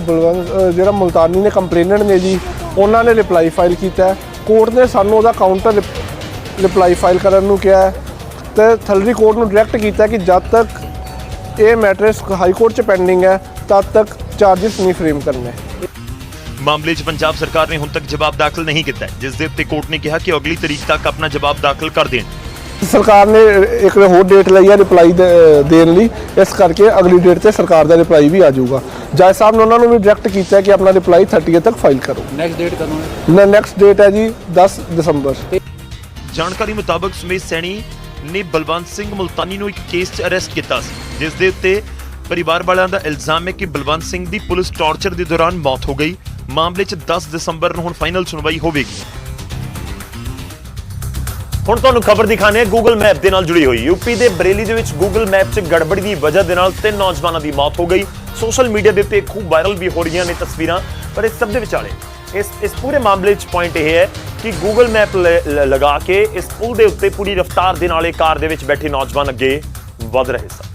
ਬਲਵੰਤ ਜਿਹੜਾ ਮੁਲਤਾਨੀ ਨੇ ਕੰਪਲੇਨੈਂਟ ਨੇ ਜੀ ਉਹਨਾਂ ਨੇ ਰਿਪਲਾਈ ਫਾਈਲ ਕੀਤਾ। ਹੈ। ਕੋਰਟ ਨੇ ਸਾਨੂੰ ਉਹਦਾ ਕਾਊਂਟਰ ਰਿਪਲਾਈ ਫਾਈਲ ਕਰਨ ਨੂੰ ਕਿਹਾ ਹੈ ਤੇ ਥਲਰੀ ਕੋਰਟ ਨੂੰ ਡਾਇਰੈਕਟ ਕੀਤਾ ਕਿ ਜਦ ਤੱਕ ਇਹ ਮੈਟਰ ਹਾਈ ਕੋਰਟ 'ਚ ਪੈਂਡਿੰਗ ਹੈ ਤਦ ਤੱਕ ਚਾਰजेस ਨਹੀਂ ਫਰੇਮ ਕਰਨੇ। ਮਾਮਲੇ 'ਚ ਪੰਜਾਬ ਸਰਕਾਰ ਨੇ ਹੁਣ ਤੱਕ ਜਵਾਬ ਦਾਖਲ ਨਹੀਂ ਕੀਤਾ ਹੈ, ਜਿਸ ਦੇ ਉੱਤੇ ਕੋਰਟ ਨੇ ਕਿਹਾ ਕਿ ਅਗਲੀ ਤਰੀਕ ਤੱਕ ਆਪਣਾ ਜਵਾਬ ਦਾਖਲ ਕਰ ਦੇਣ। ਸਰਕਾਰ ਨੇ ਇੱਕ ਹੋਰ ਡੇਟ ਲਈ ਹੈ ਰਿਪਲਾਈ ਦੇਣ ਲਈ। ਇਸ ਕਰਕੇ ਅਗਲੀ ਡੇਟ ਤੇ ਸਰਕਾਰ ਦਾ ਰਿਪਲਾਈ ਵੀ ਆ ਜਾਊਗਾ। ਜੱਜ ਸਾਹਿਬ ਨੇ ਉਹਨਾਂ ਨੂੰ ਵੀ ਡਾਇਰੈਕਟ ਕੀਤਾ ਹੈ ਕਿ ਆਪਣਾ ਰਿਪਲਾਈ 30 ਤੱਕ ਫਾਈਲ ਕਰੋ। ਨੈਕਸਟ ਡੇਟ ਕਦੋਂ ਹੈ? ਨੈਕਸਟ ਡੇਟ ਹੈ ਜੀ 10 ਦਸੰਬਰ। ਜਾਣਕਾਰੀ ਮੁਤਾਬਕ ਸੁਮੇਸ਼ ਸੈਣੀ ਨੇ ਬਲਵੰਤ ਸਿੰਘ ਮੁਲਤਾਨੀ ਨੂੰ ਇੱਕ ਕੇਸ 'ਚ ਅਰੈਸਟ ਕੀਤਾ ਸੀ, ਜਿਸ ਦੇ ਉੱਤੇ ਪਰਿਵਾਰ ਵਾਲਿਆਂ ਦਾ ਇਲਜ਼ਾਮ ਹੈ ਕਿ ਬਲਵੰਤ ਸਿੰਘ ਦੀ ਪੁਲਿਸ ਟਾਰਚਰ ਦੇ ਦੌਰਾਨ ਮੌਤ ਹੋ ਗਈ। ਮਾਮਲੇ 'ਚ 10 ਦਸੰਬਰ ਨੂੰ ਹੁਣ ਫਾਈਨਲ ਸੁਣਵਾਈ ਹੋਵੇਗੀ। ਹੁਣ ਤੁਹਾਨੂੰ ਖਬਰ ਦਿਖਾਣੇ ਗੂਗਲ ਮੈਪ ਦੇ ਨਾਲ ਜੁੜੀ ਹੋਈ। ਯੂਪੀ ਦੇ ਬਰੇਲੀ ਦੇ ਵਿੱਚ ਗੂਗਲ ਮੈਪ 'ਚ ਗੜਬੜੀ ਦੀ ਵਜ੍ਹਾ ਦੇ ਨਾਲ ਤਿੰਨ ਨੌਜਵਾਨਾਂ ਦੀ ਮੌਤ ਹੋ ਗਈ। ਸੋਸ਼ਲ ਮੀਡੀਆ ਦੇ ਉੱਤੇ ਖੂਬ ਵਾਇਰਲ ਵੀ ਹੋ ਰਹੀਆਂ ਨੇ ਤਸਵੀਰਾਂ, ਪਰ ਇਸ ਸਭ ਦੇ ਵਿਚਾਲੇ ਇਸ ਇਸ ਪੂਰੇ ਮਾਮਲੇ 'ਚ ਪੁਆਇੰਟ ਇਹ ਹੈ ਕਿ ਗੂਗਲ ਮੈਪ ਲਗਾ ਕੇ ਇਸ ਪੁਲ ਦੇ ਉੱਤੇ ਪੂਰੀ ਰਫ਼ਤਾਰ ਦੇ ਨਾਲ ਇਹ ਕਾਰ ਦੇ ਵਿੱਚ ਬੈਠੇ ਨੌਜਵਾਨ ਅੱਗੇ ਵੱਧ ਰਹੇ ਸਨ।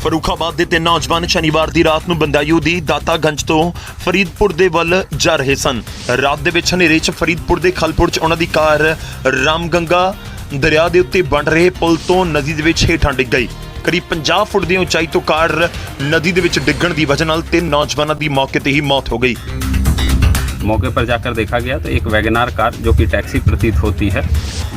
ਫਰੂਖਾਬਾਦ ਦੇ ਤਿੰਨ ਨੌਜਵਾਨ ਸ਼ਨੀਵਾਰ ਦੀ ਰਾਤ ਨੂੰ ਬੰਦਾਯੂ ਦੀ ਦਾਤਾਗੰਜ ਤੋਂ ਫਰੀਦਪੁਰ ਦੇ ਵੱਲ ਜਾ ਰਹੇ ਸਨ। ਰਾਤ ਦੇ ਵਿੱਚ ਹਨੇਰੇ 'ਚ ਫਰੀਦਪੁਰ ਦੇ ਖਲਪੁਰ 'ਚ ਉਹਨਾਂ ਦੀ ਕਾਰ ਰਾਮਗੰਗਾ ਦਰਿਆ ਦੇ ਉੱਤੇ ਬਣ ਰਹੇ ਪੁਲ ਤੋਂ ਨਦੀ ਦੇ ਵਿੱਚ ਹੇਠਾਂ ਡਿੱਗ ਗਈ। ਕਰੀਬ 50 ਫੁੱਟ ਦੀ ਉਚਾਈ ਤੋਂ ਕਾਰ ਨਦੀ ਦੇ ਵਿੱਚ ਡਿੱਗਣ ਦੀ ਵਜ੍ਹਾ ਨਾਲ ਤਿੰਨ ਨੌਜਵਾਨਾਂ ਦੀ ਮੌਕੇ ਤੇ ਹੀ ਮੌਤ ਹੋ ਗਈ मौके पर जाकर देखा गया तो एक वैगनार कार जो कि टैक्सी प्रतीत होती है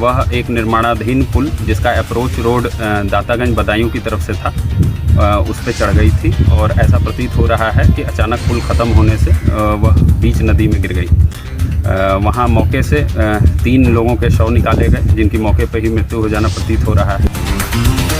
वह एक निर्माणाधीन पुल जिसका अप्रोच रोड अ, दातागंज बदायूं की तरफ से था अ, उस पर चढ़ गई थी और ऐसा प्रतीत हो रहा है कि अचानक पुल ख़त्म होने से अ, वह बीच नदी में गिर गई अ, वहाँ मौके से अ, तीन लोगों के शव निकाले गए जिनकी मौके पर ही मृत्यु हो जाना प्रतीत हो रहा है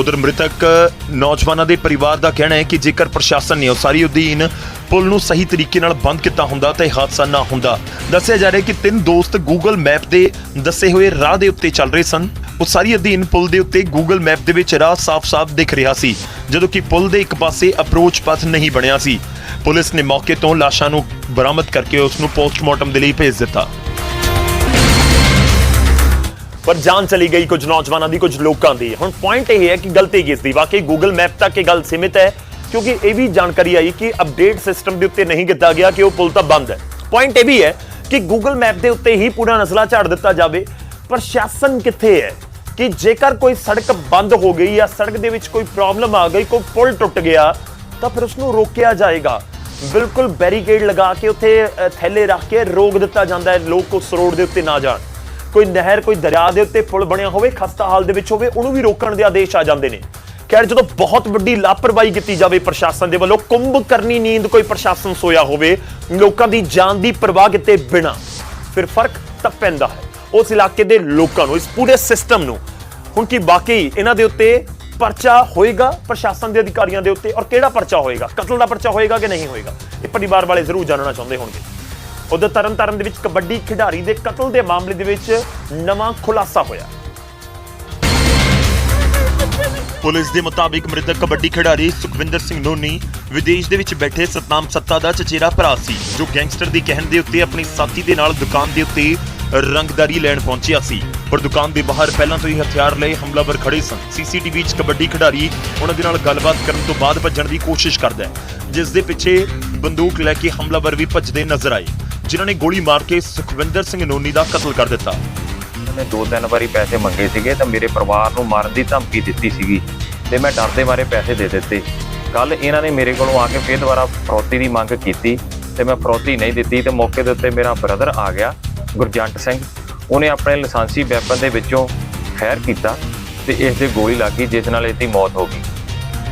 ਉਧਰ ਮ੍ਰਿਤਕ ਨੌਜਵਾਨਾਂ ਦੇ ਪਰਿਵਾਰ ਦਾ ਕਹਿਣਾ ਹੈ ਕਿ ਜੇਕਰ ਪ੍ਰਸ਼ਾਸਨ ਨੇ ਉਸਾਰੀ ਉਦੀਨ ਪੁਲ ਨੂੰ ਸਹੀ ਤਰੀਕੇ ਨਾਲ ਬੰਦ ਕੀਤਾ ਹੁੰਦਾ ਤਾਂ ਇਹ ਹਾਦਸਾ ਨਾ ਹੁੰਦਾ। ਦੱਸਿਆ ਜਾ ਰਿਹਾ ਕਿ ਤਿੰਨ ਦੋਸਤ ਗੂਗਲ ਮੈਪ ਦੇ ਦੱਸੇ ਹੋਏ ਰਾਹ ਦੇ ਉੱਤੇ ਚੱਲ ਰਹੇ ਸਨ। ਉਸਾਰੀ ਅਧੀਨ ਪੁਲ ਦੇ ਉੱਤੇ ਗੂਗਲ ਮੈਪ ਦੇ ਵਿੱਚ ਰਾਹ ਸਾਫ਼-ਸਾਫ਼ ਦਿਖ ਰਿਹਾ ਸੀ, ਜਦੋਂ ਕਿ ਪੁਲ ਦੇ ਇੱਕ ਪਾਸੇ ਅਪਰੋਚ ਪਥ ਨਹੀਂ ਬਣਿਆ ਸੀ। ਪੁਲਿਸ ਨੇ ਮੌਕੇ ਤੋਂ ਲਾਸ਼ਾਂ ਨੂੰ ਬਰਾਮਦ ਕਰਕੇ ਉਸ ਨੂੰ ਪੋਸਟਮਾਰਟਮ ਦੇ ਲਈ ਭੇਜ ਦਿੱਤਾ। ਪਰ ਜਾਨ ਚਲੀ ਗਈ ਕੁਝ ਨੌਜਵਾਨਾਂ ਦੀ, ਕੁਝ ਲੋਕਾਂ ਦੀ। ਹੁਣ ਪੁਆਇੰਟ ਇਹ ਹੈ ਕਿ ਗਲਤੀ ਕਿਸ ਦੀ? ਵਾਕਈ ਗੂਗਲ ਮੈਪ ਤੱਕ ਇਹ ਗੱਲ ਸੀਮਿਤ ਹੈ, ਕਿਉਂਕਿ ਇਹ ਵੀ ਜਾਣਕਾਰੀ ਆਈ ਕਿ ਅਪਡੇਟ ਸਿਸਟਮ ਦੇ ਉੱਤੇ ਨਹੀਂ ਕੀਤਾ ਗਿਆ ਕਿ ਉਹ ਪੁਲ ਤਾਂ ਬੰਦ ਹੈ। ਪੁਆਇੰਟ ਇਹ ਵੀ ਹੈ ਕਿ ਗੂਗਲ ਮੈਪ ਦੇ ਉੱਤੇ ਹੀ ਪੂਰਾ ਨਸਲਾ ਝਾੜ ਦਿੱਤਾ ਜਾਵੇ। ਪ੍ਰਸ਼ਾਸਨ ਕਿੱਥੇ ਹੈ ਕਿ ਜੇਕਰ ਕੋਈ ਸੜਕ ਬੰਦ ਹੋ ਗਈ ਜਾਂ ਸੜਕ ਦੇ ਵਿੱਚ ਕੋਈ ਪ੍ਰੋਬਲਮ ਆ ਗਈ, ਕੋਈ ਪੁਲ ਟੁੱਟ ਗਿਆ, ਤਾਂ ਫਿਰ ਉਸ ਨੂੰ ਰੋਕਿਆ ਜਾਏਗਾ। ਬਿਲਕੁਲ ਬੈਰੀਕੇਡ ਲਗਾ ਕੇ ਉੱਥੇ ਥੈਲੇ ਰੱਖ ਕੇ ਰੋਕ ਦਿੱਤਾ ਜਾਂਦਾ ਹੈ। ਲੋਕ ਉਸ ਰੋਡ ਦੇ ਉੱਤੇ ਨਾ ਜਾਣ। ਕੋਈ ਨਹਿਰ, ਕੋਈ ਦਰਿਆ ਦੇ ਉੱਤੇ ਪੁਲ ਬਣਿਆ ਹੋਵੇ ਖਸਤਾ ਹਾਲ ਦੇ ਵਿੱਚ ਹੋਵੇ, ਉਹਨੂੰ ਵੀ ਰੋਕਣ ਦੇ ਆਦੇਸ਼ ਆ ਜਾਂਦੇ ਨੇ। ਖੈਰ, ਜਦੋਂ ਬਹੁਤ ਵੱਡੀ ਲਾਪਰਵਾਹੀ ਕੀਤੀ ਜਾਵੇ ਪ੍ਰਸ਼ਾਸਨ ਦੇ ਵੱਲੋਂ, ਕੁੰਭ ਕਰਨੀ ਨੀਂਦ ਕੋਈ ਪ੍ਰਸ਼ਾਸਨ ਸੋਇਆ ਹੋਵੇ, ਲੋਕਾਂ ਦੀ ਜਾਨ ਦੀ ਪਰਵਾਹ ਕੀਤੇ ਬਿਨਾ, ਫਿਰ ਫ਼ਰਕ ਤਾਂ ਪੈਂਦਾ ਹੈ। ਉਸ ਇਲਾਕੇ ਦੇ ਲੋਕਾਂ ਨੂੰ, ਇਸ ਪੂਰੇ ਸਿਸਟਮ ਨੂੰ। ਹੁਣ ਕੀ ਬਾਕੀ ਇਹਨਾਂ ਦੇ ਉੱਤੇ ਪਰਚਾ ਹੋਏਗਾ ਪ੍ਰਸ਼ਾਸਨ ਦੇ ਅਧਿਕਾਰੀਆਂ ਦੇ ਉੱਤੇ, ਔਰ ਕਿਹੜਾ ਪਰਚਾ ਹੋਏਗਾ? ਕਤਲ ਦਾ ਪਰਚਾ ਹੋਏਗਾ ਕਿ ਨਹੀਂ ਹੋਏਗਾ? ਇਹ ਪਰਿਵਾਰ ਵਾਲੇ ਜ਼ਰੂਰ ਜਾਣਨਾ ਚਾਹੁੰਦੇ ਹੋਣਗੇ। ਉਧਰ ਤਰਨਤਾਰਨ ਦੇ ਵਿੱਚ ਕਬੱਡੀ ਖਿਡਾਰੀ ਦੇ ਕਤਲ ਦੇ ਮਾਮਲੇ ਦੇ ਵਿੱਚ ਨਵਾਂ ਖੁਲਾਸਾ ਹੋਇਆ। ਪੁਲਿਸ ਦੇ ਮੁਤਾਬਿਕ ਮ੍ਰਿਤਕ ਕਬੱਡੀ ਖਿਡਾਰੀ ਸੁਖਵਿੰਦਰ ਸਿੰਘ ਨੋਨੀ ਵਿਦੇਸ਼ ਦੇ ਵਿੱਚ ਬੈਠੇ ਸਤਨਾਮ ਸੱਤਾ ਦਾ ਚਚੇਰਾ ਭਰਾ ਸੀ, ਜੋ ਗੈਂਗਸਟਰ ਦੀ ਕਹਿਣ ਦੇ ਉੱਤੇ ਆਪਣੀ ਸਾਥੀ ਦੇ ਨਾਲ ਦੁਕਾਨ ਦੇ ਉੱਤੇ ਰੰਗਦਾਰੀ ਲੈਣ ਪਹੁੰਚਿਆ ਸੀ। ਪਰ ਦੁਕਾਨ ਦੇ ਬਾਹਰ ਪਹਿਲਾਂ ਤੋਂ ਹੀ ਹਥਿਆਰ ਲਏ ਹਮਲਾਵਰ ਖੜੇ ਸਨ। ਸੀਸੀਟੀਵੀ 'ਚ ਕਬੱਡੀ ਖਿਡਾਰੀ ਉਹਨਾਂ ਦੇ ਨਾਲ ਗੱਲਬਾਤ ਕਰਨ ਤੋਂ ਬਾਅਦ ਭੱਜਣ ਦੀ ਕੋਸ਼ਿਸ਼ ਕਰਦਾ ਹੈ, ਜਿਸ ਦੇ ਪਿੱਛੇ ਬੰਦੂਕ ਲੈ ਕੇ ਹਮਲਾਵਰ ਵੀ ਭੱਜਦੇ ਨਜ਼ਰ ਆਏ। ਜਿਨ੍ਹਾਂ ਨੇ ਗੋਲੀ ਮਾਰ ਕੇ ਸੁਖਵਿੰਦਰ ਸਿੰਘ ਨੋਨੀ ਦਾ ਕਤਲ ਕਰ ਦਿੱਤਾ। ਉਹਨੇ ਦੋ ਤਿੰਨ ਵਾਰੀ ਪੈਸੇ ਮੰਗੇ ਸੀਗੇ ਤਾਂ ਮੇਰੇ ਪਰਿਵਾਰ ਨੂੰ ਮਾਰਨ ਦੀ ਧਮਕੀ ਦਿੱਤੀ ਸੀਗੀ ਤੇ ਮੈਂ ਡਰਦੇ ਮਾਰੇ ਪੈਸੇ ਦੇ ਦਿੱਤੇ। ਕੱਲ ਇਹਨਾਂ ਨੇ ਮੇਰੇ ਕੋਲੋਂ ਆ ਕੇ ਫੇਰ ਦੁਬਾਰਾ ਫਰੋਤੀ ਦੀ ਮੰਗ ਕੀਤੀ ਤੇ ਮੈਂ ਫਰੌਤੀ ਨਹੀਂ ਦਿੱਤੀ ਤੇ ਮੌਕੇ ਦੇ ਉੱਤੇ ਮੇਰਾ ਬ੍ਰਦਰ ਆ ਗਿਆ, ਗੁਰਜੰਟ ਸਿੰਘ। ਉਹਨੇ ਆਪਣੇ ਲਾਇਸੈਂਸੀ ਵੈਪਨ ਦੇ ਵਿੱਚੋਂ ਫਾਇਰ ਕੀਤਾ ਤੇ ਇਸ ਦੇ ਗੋਲੀ ਲੱਗੀ ਜਿਸ ਨਾਲ ਇਹਦੀ ਮੌਤ ਹੋ ਗਈ।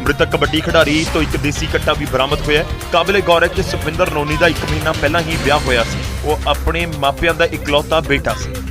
ਮ੍ਰਿਤਕ ਕਬੱਡੀ ਖਿਡਾਰੀ ਤੋਂ ਇੱਕ ਦੇਸੀ ਕੱਟਾ ਵੀ ਬਰਾਮਦ ਹੋਇਆ ਹੈ। ਕਾਬਿਲੇ ਗੌਰ ਹੈ ਕਿ ਸੁਖਵਿੰਦਰ ਨੋਨੀ ਦਾ 1 ਮਹੀਨਾ ਪਹਿਲਾਂ ਹੀ ਵਿਆਹ ਹੋਇਆ ਸੀ ਉਹ ਆਪਣੇ ਮਾਪਿਆਂ ਦਾ ਇਕਲੌਤਾ ਬੇਟਾ ਸੀ